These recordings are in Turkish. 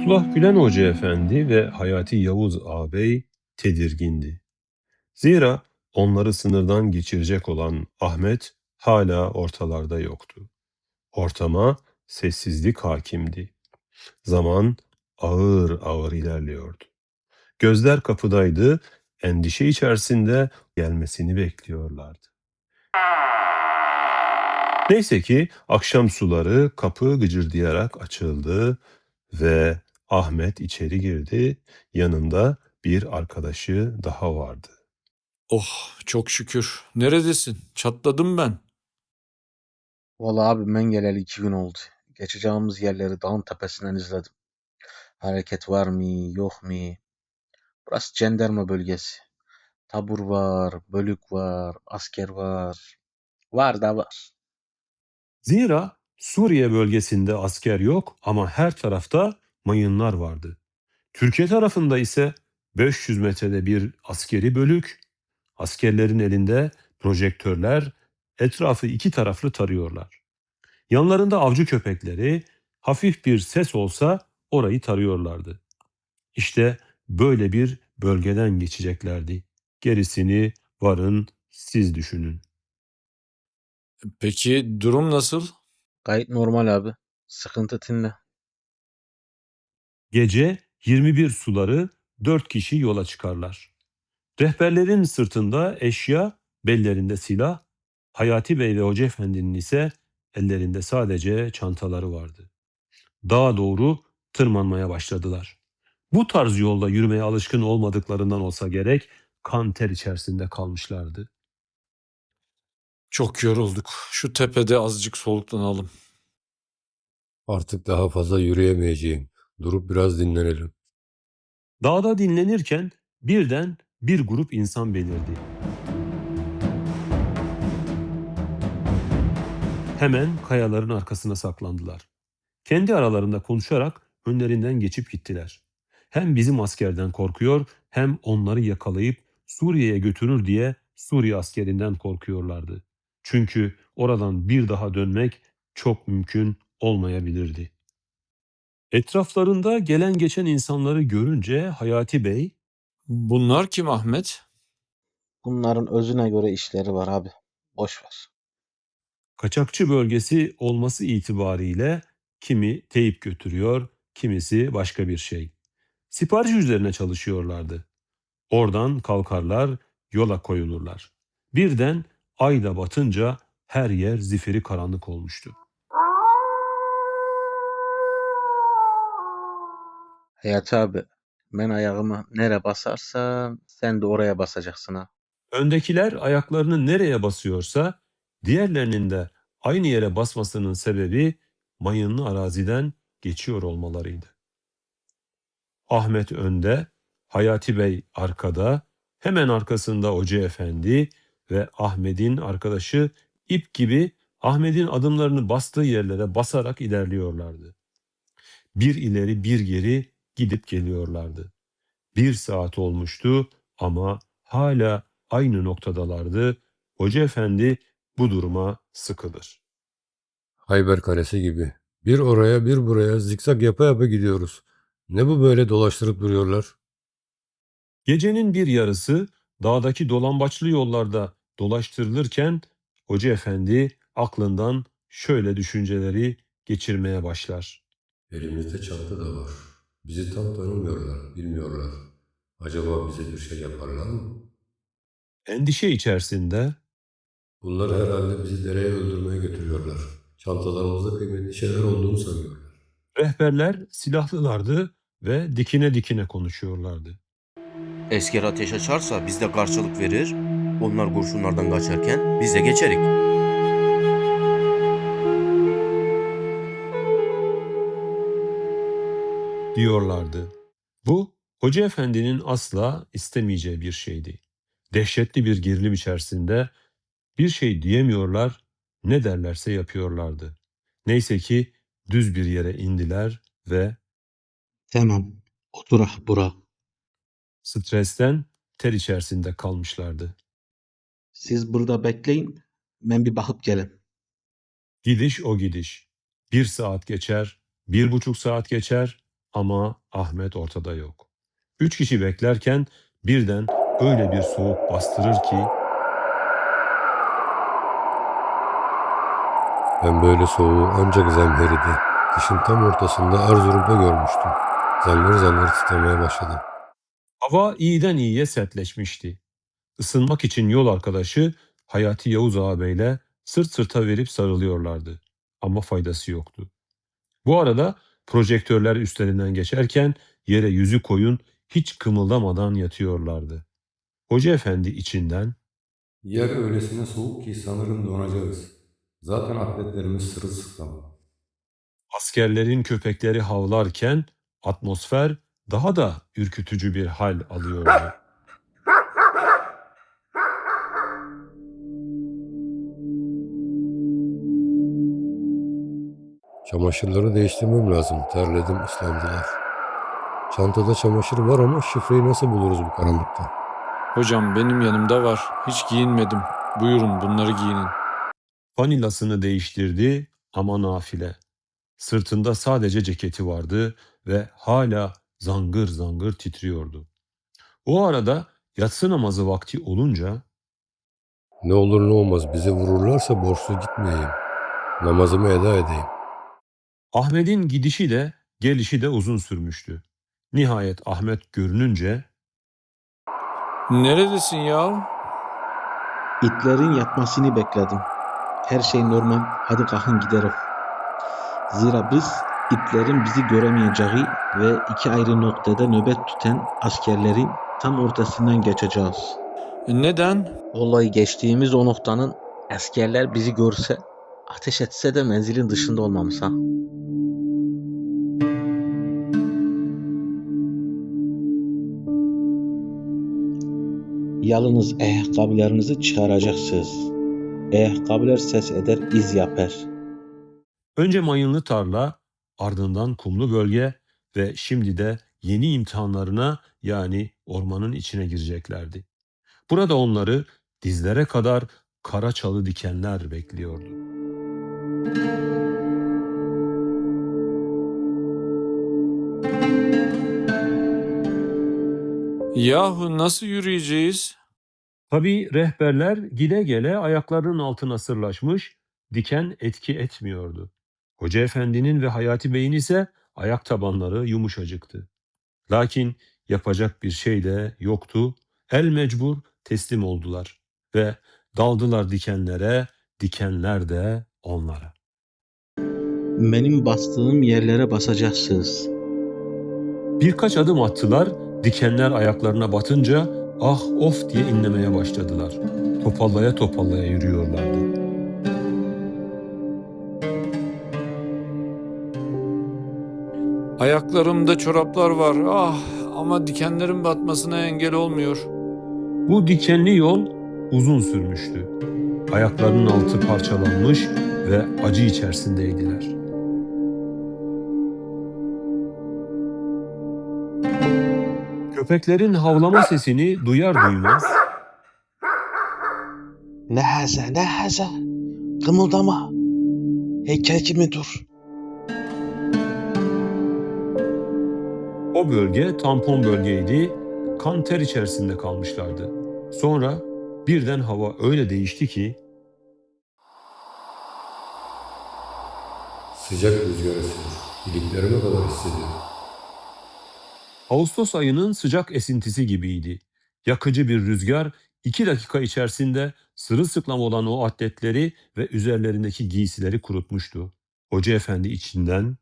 Fethullah Gülen Hoca Efendi ve Hayati Yavuz ağabey tedirgindi. Zira onları sınırdan geçirecek olan Ahmet hala ortalarda yoktu. Ortama sessizlik hakimdi. Zaman ağır ağır ilerliyordu. Gözler kapıdaydı, endişe içerisinde gelmesini bekliyorlardı. Neyse ki akşam suları kapı gıcırdayarak açıldı ve Ahmet içeri girdi. Yanında bir arkadaşı daha vardı. Oh çok şükür. Neredesin? Çatladım ben. Vallahi abi ben geleli iki gün oldu. Geçeceğimiz yerleri dağın tepesinden izledim. Hareket var mı, yok mu? Burası cenderme bölgesi. Tabur var, bölük var, asker var. Var da var. Zira Suriye bölgesinde asker yok ama her tarafta mayınlar vardı. Türkiye tarafında ise 500 metrede bir askeri bölük, askerlerin elinde projektörler etrafı iki taraflı tarıyorlar. Yanlarında avcı köpekleri hafif bir ses olsa orayı tarıyorlardı. İşte böyle bir bölgeden geçeceklerdi. Gerisini varın siz düşünün. Peki durum nasıl? Gayet normal abi. Sıkıntı tinle. Gece 21 suları 4 kişi yola çıkarlar. Rehberlerin sırtında eşya, bellerinde silah, Hayati Bey ve Hoca Efendi'nin ise ellerinde sadece çantaları vardı. Dağa doğru tırmanmaya başladılar. Bu tarz yolda yürümeye alışkın olmadıklarından olsa gerek kan ter içerisinde kalmışlardı. Çok yorulduk. Şu tepede azıcık soluklanalım. Artık daha fazla yürüyemeyeceğim. Durup biraz dinlenelim. Dağda dinlenirken birden bir grup insan belirdi. Hemen kayaların arkasına saklandılar. Kendi aralarında konuşarak önlerinden geçip gittiler. Hem bizim askerden korkuyor hem onları yakalayıp Suriye'ye götürür diye Suriye askerinden korkuyorlardı. Çünkü oradan bir daha dönmek çok mümkün olmayabilirdi. Etraflarında gelen geçen insanları görünce Hayati Bey Bunlar kim Ahmet? Bunların özüne göre işleri var abi. Boş ver. kaçakçı bölgesi olması itibariyle kimi teyip götürüyor, kimisi başka bir şey. Sipariş üzerine çalışıyorlardı. Oradan kalkarlar, yola koyulurlar. Birden ay da batınca her yer zifiri karanlık olmuştu. Hayat abi. Ben ayağımı nere basarsam sen de oraya basacaksın ha. Öndekiler ayaklarını nereye basıyorsa diğerlerinin de aynı yere basmasının sebebi mayınlı araziden geçiyor olmalarıydı. Ahmet önde, Hayati Bey arkada, hemen arkasında Hoca Efendi ve Ahmet'in arkadaşı ip gibi Ahmet'in adımlarını bastığı yerlere basarak ilerliyorlardı. Bir ileri bir geri gidip geliyorlardı. Bir saat olmuştu ama hala aynı noktadalardı. Hoca Efendi bu duruma sıkılır. Hayber Kalesi gibi. Bir oraya bir buraya zikzak yapa yapa gidiyoruz. Ne bu böyle dolaştırıp duruyorlar? Gecenin bir yarısı dağdaki dolambaçlı yollarda dolaştırılırken Hoca Efendi aklından şöyle düşünceleri geçirmeye başlar. Elimizde çanta da var. Bizi tam tanımıyorlar, bilmiyorlar. Acaba bize bir şey yaparlar mı? Endişe içerisinde Bunlar herhalde bizi dereye öldürmeye götürüyorlar. Çantalarımızda kıymetli şeyler olduğunu sanıyorlar. rehberler silahlılardı ve dikine dikine konuşuyorlardı. Esker ateş açarsa biz de karşılık verir. Onlar kurşunlardan kaçarken biz de geçerik. Diyorlardı. Bu Hoca Efendi'nin asla istemeyeceği bir şeydi. Dehşetli bir gerilim içerisinde bir şey diyemiyorlar, ne derlerse yapıyorlardı. Neyse ki düz bir yere indiler ve Tamam. Otur ah bura. stresten ter içerisinde kalmışlardı. Siz burada bekleyin. Ben bir bakıp gelin. Gidiş o gidiş. Bir saat geçer, bir buçuk saat geçer, Ama Ahmet ortada yok. Üç kişi beklerken birden öyle bir soğuk bastırır ki Ben böyle soğuğu ancak zemheride, kışın tam ortasında Erzurum'da görmüştüm. Zangır zangır titremeye başladım. hava iyiden iyiye sertleşmişti. Isınmak için yol arkadaşı Hayati Yavuz ağabeyle sırt sırta verip sarılıyorlardı. Ama faydası yoktu. Bu arada projektörler üstlerinden geçerken yere yüzü koyun hiç kımıldamadan yatıyorlardı. Hoca efendi içinden Yer öylesine soğuk ki sanırım donacağız. Zaten atletlerimiz sırılsıklam. askerlerin köpekleri havlarken atmosfer daha da ürkütücü bir hal alıyordu. Çamaşırları değiştirmem lazım. Terledim, ıslandılar. Çantada çamaşır var ama şifreyi nasıl buluruz bu karanlıkta? Hocam benim yanımda var. Hiç giyinmedim. Buyurun bunları giyinin. Fanilasını değiştirdi ama nafile. Sırtında sadece ceketi vardı ve hala zangır zangır titriyordu. O arada yatsı namazı vakti olunca Ne olur ne olmaz bizi vururlarsa borçlu gitmeyeyim. Namazımı eda edeyim. Ahmet'in gidişi de gelişi de uzun sürmüştü. Nihayet Ahmet görününce Neredesin ya? İtlerin yatmasını bekledim. Her şey normal. Hadi kalkın gidelim. Zira biz itlerin bizi göremeyeceği ve iki ayrı noktada nöbet tutan askerlerin tam ortasından geçeceğiz. Neden? Vallahi geçtiğimiz o noktanın askerler bizi görse ateş etse de menzilin dışında olmamız ha. Yalnız ayakkabılarınızı çıkaracaksınız. Ayakkabılar ses eder, iz yapar. önce mayınlı tarla, ardından kumlu bölge ve şimdi de yeni imtihanlarına yani ormanın içine gireceklerdi. Burada onları dizlere kadar kara çalı dikenler bekliyordu. Yahu nasıl yürüyeceğiz? Tabii rehberler gide gele ayaklarının altına sırlaşmış, diken etki etmiyordu. Hoca efendinin ve Hayati Bey'in ise ayak tabanları yumuşacıktı. Lakin yapacak bir şey de yoktu. El mecbur teslim oldular ve daldılar dikenlere, dikenler de onlara. Benim bastığım yerlere basacaksınız. Birkaç adım attılar, dikenler ayaklarına batınca ah of diye inlemeye başladılar. Topallaya topallaya yürüyorlardı. Ayaklarımda çoraplar var. Ah ama dikenlerin batmasına engel olmuyor. Bu dikenli yol uzun sürmüştü. Ayaklarının altı parçalanmış ve acı içerisindeydiler. Köpeklerin havlama sesini duyar duymaz Ne haze ne haze. Kımıldama. Heykel gibi dur. o bölge tampon bölgeydi. Kan ter içerisinde kalmışlardı. Sonra birden hava öyle değişti ki Sıcak rüzgar esiyor. İliklerime kadar hissediyorum. Ağustos ayının sıcak esintisi gibiydi. Yakıcı bir rüzgar iki dakika içerisinde sırılsıklam olan o atletleri ve üzerlerindeki giysileri kurutmuştu. Hoca efendi içinden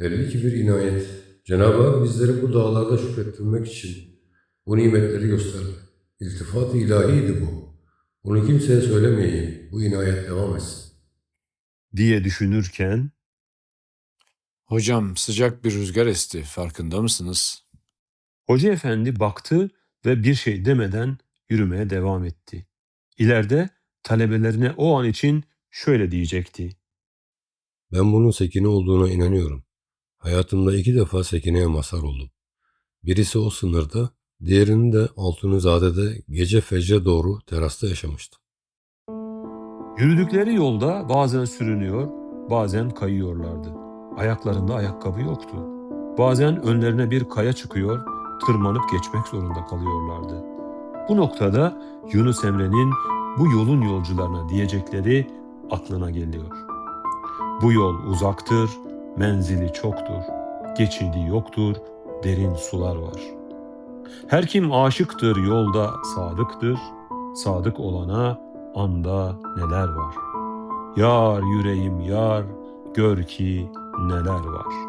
Belli ki bir inayet. Cenab-ı Hak bizleri bu dağlarda şükrettirmek için bu nimetleri gösterdi. İltifat-ı ilahiydi bu. Bunu kimseye söylemeyeyim. Bu inayet devam etsin. diye düşünürken Hocam sıcak bir rüzgar esti. Farkında mısınız? Hoca efendi baktı ve bir şey demeden yürümeye devam etti. İleride talebelerine o an için şöyle diyecekti. Ben bunun sekine olduğuna inanıyorum. Hayatımda iki defa sekineye mazhar oldum. Birisi o sınırda, diğerini de Altunizade'de gece fecre doğru terasta yaşamıştım. Yürüdükleri yolda bazen sürünüyor, bazen kayıyorlardı. Ayaklarında ayakkabı yoktu. Bazen önlerine bir kaya çıkıyor, tırmanıp geçmek zorunda kalıyorlardı. Bu noktada Yunus Emre'nin bu yolun yolcularına diyecekleri aklına geliyor. Bu yol uzaktır, menzili çoktur, geçidi yoktur, derin sular var. Her kim aşıktır yolda sadıktır, sadık olana anda neler var. Yar yüreğim yar, gör ki neler var.''